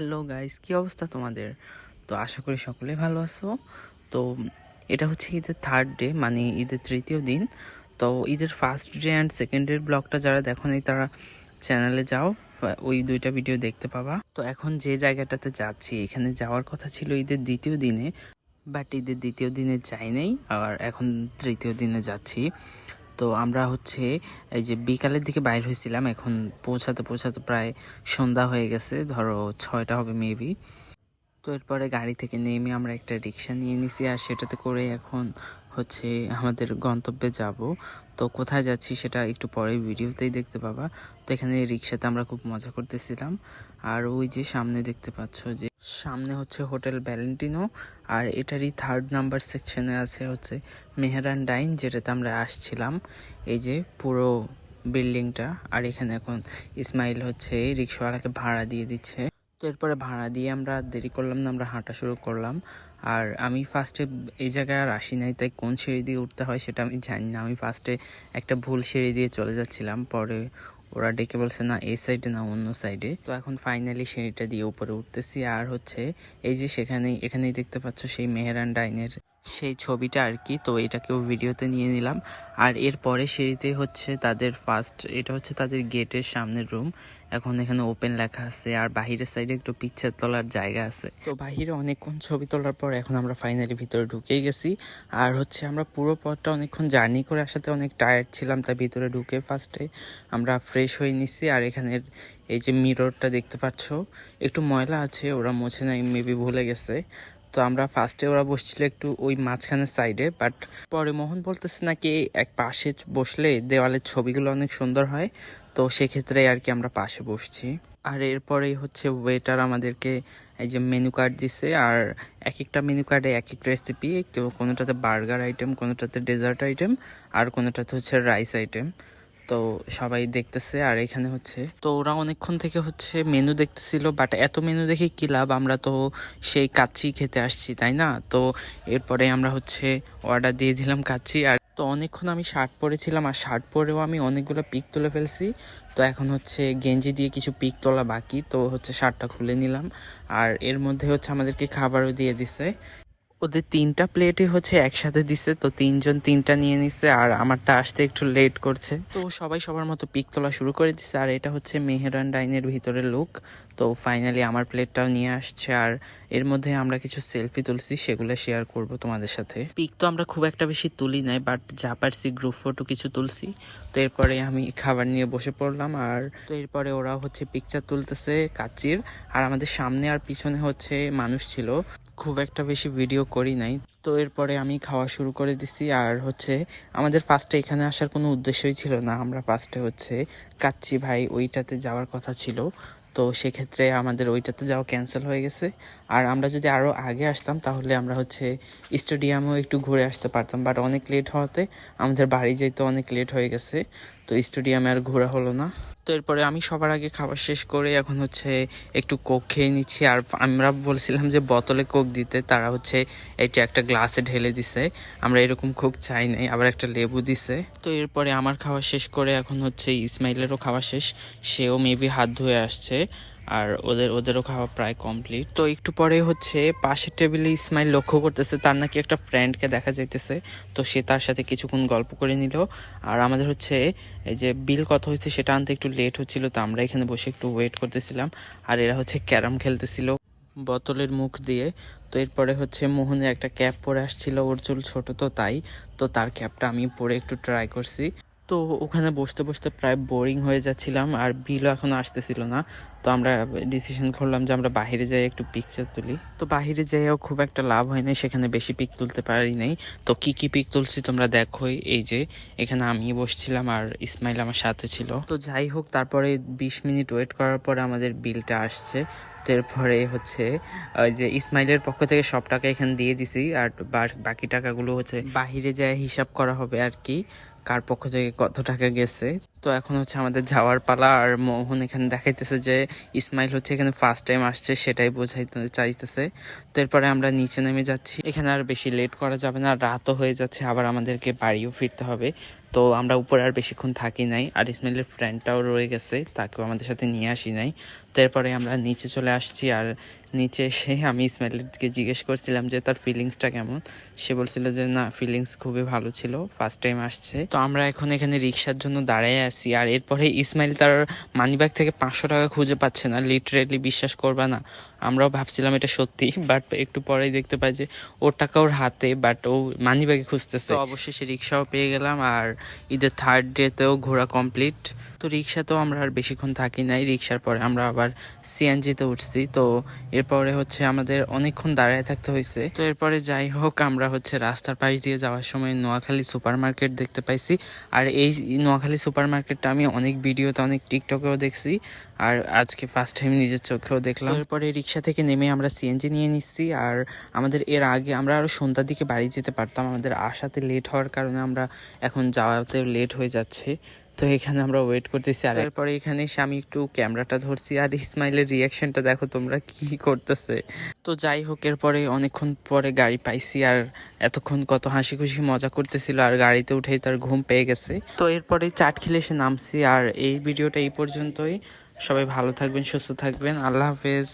Hello guys কি অবস্থা তোমাদের? তো আশা করি সকলে ভালো আছো। তো এটা হচ্ছে ঈদের থার্ড ডে মানে ঈদের তৃতীয় দিন। তো ঈদের ফার্স্ট ডে অ্যান্ড সেকেন্ড ডের ব্লগটা যারা দেখো নাই তারা চ্যানেলে যাও, ওই দুইটা ভিডিও দেখতে পাবা। তো এখন যে জায়গাটাতে যাচ্ছি, এখানে যাওয়ার কথা ছিল ঈদের দ্বিতীয় দিনে বাট ঈদের দ্বিতীয় দিনে যাই নাই, আর এখন তৃতীয় দিনে যাচ্ছি। তো আমরা হচ্ছে এই যে বিকালের দিকে বাইর হয়েছিলাম, এখন পৌঁছাতে পৌঁছাতে প্রায় সন্ধ্যা হয়ে গেছে, ধরো ছয়টা হবে মেবি তো এরপরে গাড়ি থেকে নেমে আমরা একটা রিক্সা নিয়ে নিছি আর সেটাতে করে এখন হচ্ছে আমাদের গন্তব্যে যাব। তো কোথায় যাচ্ছি সেটা একটু পরে ভিডিওতেই দেখতে পাবা। তো এখানে রিক্সাতে আমরা খুব মজা করতেছিলাম। আর ওই যে সামনে দেখতে পাচ্ছ যে সামনে হচ্ছে হোটেল ভ্যালেন্টিনো, আর এটারই থার্ড নাম্বার সেকশনে আছে হচ্ছে মেহরান ডাইন যেটাতে আমরা আসছিলাম। এই যে পুরো বিল্ডিংটা, আর এখানে এখন ইসমাইল হচ্ছে রিক্সাওয়ালাকে ভাড়া দিয়ে দিচ্ছে। তো এরপরে ভাড়া দিয়ে আমরা দেরি করলাম না, আমরা হাঁটা শুরু করলাম। আর আমি ফার্স্টে এই জায়গায় আর আসি নাই, তাই কোন সিঁড়ি দিয়ে উঠতে হয় সেটা আমি জানি না। আমি ফার্স্টে একটা ভুল সিঁড়ি দিয়ে চলে যাচ্ছিলাম, পরে ওরা ডেকে বলছে, না, এই সাইডে না, অন্য সাইডে তো এখন ফাইনালি সিঁড়িটা দিয়ে উপরে উঠতেছি। আর হচ্ছে, এই যে সেখানেই, এখানেই দেখতে পাচ্ছ সেই মেহরান ডাইনের সেই ছবিটা আর কি। তো এটাকেও ভিডিওতে নিয়ে নিলাম। আর এরপরে সিঁড়িতে হচ্ছে তাদের ফার্স্ট এটা হচ্ছে তাদের গেটের সামনের রুম এখন এখানে ওপেন লেখা আছে। আর বাহিরের সাইডে একটু পিকচার তোলার জায়গা আছে। তো বাহিরে অনেকক্ষণ ছবি তোলার পর এখন আমরা ফাইনালি ভিতরে ঢুকেই গেছি। আর হচ্ছে আমরা পুরো পথটা অনেকক্ষণ জার্নি করে আসাতে অনেক টায়ার্ড ছিলাম, তাই ভিতরে ঢুকে ফার্স্টে আমরা ফ্রেশ হয়ে নিছি। আর এখানের এই যে মিররটা দেখতে পাচ্ছ, একটু ময়লা আছে, ওরা মোছে নাই মেবি ভুলে গেছে। তো আমরা ফার্স্টে ওরা বসছিল একটু ওই মাঝখানের সাইডে বাট পরে মোহন বলতেছে নাকি এক পাশে বসলে দেওয়ালের ছবিগুলো অনেক সুন্দর হয়, তো সেক্ষেত্রে আর কি আমরা পাশে বসছি। আর এরপরেই হচ্ছে ওয়েটার আমাদেরকে এই যে মেনু কার্ড দিছে, আর এক একটা মেনু কার্ডে এক এক রেসিপি কেউ কোনোটাতে বার্গার আইটেম কোনোটাতে ডেজার্ট আইটেম আর কোনোটাতে হচ্ছে রাইস আইটেম তো সবাই দেখতেছে, আর এখানে হচ্ছে তো ওরা অনেকক্ষণ থেকে হচ্ছে মেনু দেখতেছিল বাট এত মেনু দেখে কি লাভ? আমরা তো সেই কাচ্চি খেতে আসছি, তাই না? তো এরপরে আমরা হচ্ছে অর্ডার দিয়ে দিলাম কাচ্চি, আর তো অনেকক্ষণ আমি শার্ট পরেছিলাম, আর শার্ট পরেও আমি অনেকগুলো পিক তুলে ফেলছি। তো এখন হচ্ছে গেঞ্জি দিয়ে কিছু পিক তোলা বাকি, তো হচ্ছে শার্টটা খুলে নিলাম, আর এর মধ্যে হচ্ছে আমাদেরকে খাবারও দিয়ে দিছে। ওদের তিনটা প্লেটই হচ্ছে একসাথে দিছে, তো তিনজন তিনটা নিয়ে নিছে, আর আমারটা আসতে একটু লেট করছে। তো সবাই সবার মতো পিক তোলা শুরু করে দিছে, আর এটা হচ্ছে মেহেরান ডাইনের ভিতরের লুক তো ফাইনালি আমার প্লেটটাও নিয়ে আসছে, আর এর মধ্যে আমরা কিছু সেলফি তুলছি, সেগুলো শেয়ার করব তোমাদের সাথে। পিক তো আমরা খুব একটা বেশি তুলি নাই বাট যা পারছি গ্রুপ ফটো কিছু তুলছি। তো এরপরে আমি খাবার নিয়ে বসে পড়লাম, আর তো এরপরে ওরা হচ্ছে পিকচার তুলতেছে কাচির, আর আমাদের সামনে আর পিছনে হচ্ছে মানুষ ছিল। খুব একটা বেশি ভিডিও করি নাই। তো এরপরে আমি খাওয়া শুরু করে দিছি। আর হচ্ছে আমাদের ফার্স্টে এখানে আসার কোনো উদ্দেশ্যই ছিল না। আমরা ফার্স্টে হচ্ছে কাচ্চি ভাই ওইটাতে যাওয়ার কথা ছিল। তো সেক্ষেত্রে আমাদের ওইটাতে যাওয়া ক্যান্সেল হয়ে গেছে। আর আমরা যদি আরও আগে আসতাম, তাহলে আমরা হচ্ছে স্টেডিয়ামেও একটু ঘুরে আসতে পারতাম। বাট অনেক লেট হওয়াতে আমাদের বাড়ি যেতে অনেক লেট হয়ে গেছে। তো স্টেডিয়ামে আর ঘোরা হলো না। তো এরপরে আমি সবার আগে খাবার শেষ করে এখন হচ্ছে একটু কোক খেয়ে নিচ্ছি। আর আমরা বলছিলাম যে বোতলে কোক দিতে, তারা হচ্ছে এটা একটা গ্লাসে ঢেলে দিছে। আমরা এরকম কোক চাই নাই, আবার একটা লেবু দিছে। তো এরপরে আমার খাওয়া শেষ করে এখন হচ্ছে ইসমাইলেরও খাওয়া শেষ। সেও মেবি হাত ধুয়ে আসছে। আর ওদের, ওদেরও খাওয়া প্রায় কমপ্লিট তো একটু পরে হচ্ছে পাশের টেবিলে ইসমাইল লক্ষ্য করতেছে, তার নাকি একটা ফ্রেন্ডকে দেখা যাইতেছে। তো সে তার সাথে কিছুক্ষণ গল্প করে নিল। আর আমাদের হচ্ছে এই যে বিল কত হয়েছে সেটা আনতে একটু লেট হচ্ছিল, তো আমরা এখানে বসে একটু ওয়েট করতেছিলাম। আর এরা হচ্ছে ক্যারাম খেলতেছিল বোতলের মুখ দিয়ে। তো এরপরে হচ্ছে মোহনের একটা ক্যাপ পরে আসছিল, ওর চুল ছোট তো তাই। তো তার ক্যাপটা আমি পরে একটু ট্রাই করছি। তো ওখানে বসতে বসতে প্রায় বোরিং হয়ে যাচ্ছিলাম আর বিলও এখন আসতেছিল না। তো আমরা ডিসিশন করলাম যে আমরা বাইরে যাই একটু পিকচার তুলি। তো বাইরে যাইও খুব একটা লাভ হয় নাই, সেখানে বেশি পিক তুলতে পারি নাই। তো কি কি পিক তুলছি তোমরা দেখোই। এই যে, এখানে আমি বসছিলাম আর ইসমাইল আমার সাথে ছিল। তো যাই হোক, তারপরে বিশ মিনিট ওয়েট করার পরে আমাদের বিলটা আসছে। তো এরপরে হচ্ছে যে ইসমাইলের পক্ষ থেকে সব টাকা এখানে দিয়ে দিছি আর বাকি টাকাগুলো হচ্ছে বাহিরে যায় হিসাব করা হবে আর কি। কার পক্ষ থেকে কত টাকা গেছে। তো এখন হচ্ছে আমাদের যাওয়ার পালা, আর মোহন এখানে দেখাইতেছে যে ইসমাইল হচ্ছে এখানে ফার্স্ট টাইম আসছে, সেটাই বোঝাইতে চাইতেছে। তো এরপরে আমরা নিচে নেমে যাচ্ছি। এখানে আর বেশি লেট করা যাবে না, রাতও হয়ে যাচ্ছে, আবার আমাদেরকে বাড়িও ফিরতে হবে। তো আমরা উপরে আর বেশিক্ষণ থাকি নাই, আর ইসমাইলের ফ্রেন্ডটাও রয়ে গেছে, তাকেও আমাদের সাথে নিয়ে আসি নাই। তারপরে আমরা নিচে চলে আসছি আর নিচে এসে আমি ইসমাইলকে জিজ্ঞেস করছিলাম যে তার ফিলিংসটা কেমন। সে বলছিল যে না ফিলিংস খুবই ভালো ছিল ফার্স্ট টাইম আসছে। তো আমরা এখন এখানে রিক্সার জন্য দাঁড়ায় আছি আর এরপরে ইসমাইল তার মানিব্যাগ থেকে পাঁচশো টাকা খুঁজে পাচ্ছে না। লিটারেলি বিশ্বাস করবা না। আমরাও ভাবছিলাম এটা সত্যি বাট একটু পরেই দেখতে পাই যে ওর টাকা ওর হাতে বাট ও মানি ব্যাগে খুঁজতেছে। তো অবশেষে রিক্সাও পেয়ে গেলাম আর ঈদের থার্ড ডেতেও ঘোরা কমপ্লিট তো রিক্সাতেও আমরা আর বেশিক্ষণ থাকি নাই। রিক্সার পরে আমরা আবার সিএনজিতে উঠছি। তো এরপরে হচ্ছে আমাদের অনেকক্ষণ দাঁড়ায় থাকতে হয়েছে। তো এরপরে যাই হোক, আমরা হচ্ছে রাস্তার পাশ দিয়ে যাওয়ার সময় নোয়াখালী সুপার মার্কেট দেখতে পাইছি। আর এই নোয়াখালী সুপার মার্কেটটা আমি অনেক ভিডিওতে, অনেক টিকটকেও দেখছি। আর আজকে ফার্স্ট টাইম নিজের চোখেও দেখলাম। এরপরে রিক্সা থেকে নেমে আমরা সিএনজি নিয়ে নিচ্ছি। আর আমাদের এর আগে আমরা আরও সন্ধ্যার দিকে বাড়ি যেতে পারতাম। আমাদের আসাতে লেট হওয়ার কারণে আমরা এখন যাওয়াতে লেট হয়ে যাচ্ছে। তো এখানে আমরা ওয়েট করতেছি। আর এরপরে এখানে এসে আমি একটু ক্যামেরাটা ধরছি আর ইসমাইলের রিয়াকশনটা দেখো তোমরা কি করতেছে। তো যাই হোক এরপরে অনেকক্ষণ পরে গাড়ি পাইছি আর এতক্ষণ কত হাসি খুশি মজা করতেছিল আর গাড়িতে উঠেই তার ঘুম পেয়ে গেছে। তো এরপরে চাট খেলে এসে নামছি আর এই ভিডিওটা এই পর্যন্তই। সবাই ভালো থাকবেন সুস্থ থাকবেন। আল্লাহ হাফেজ।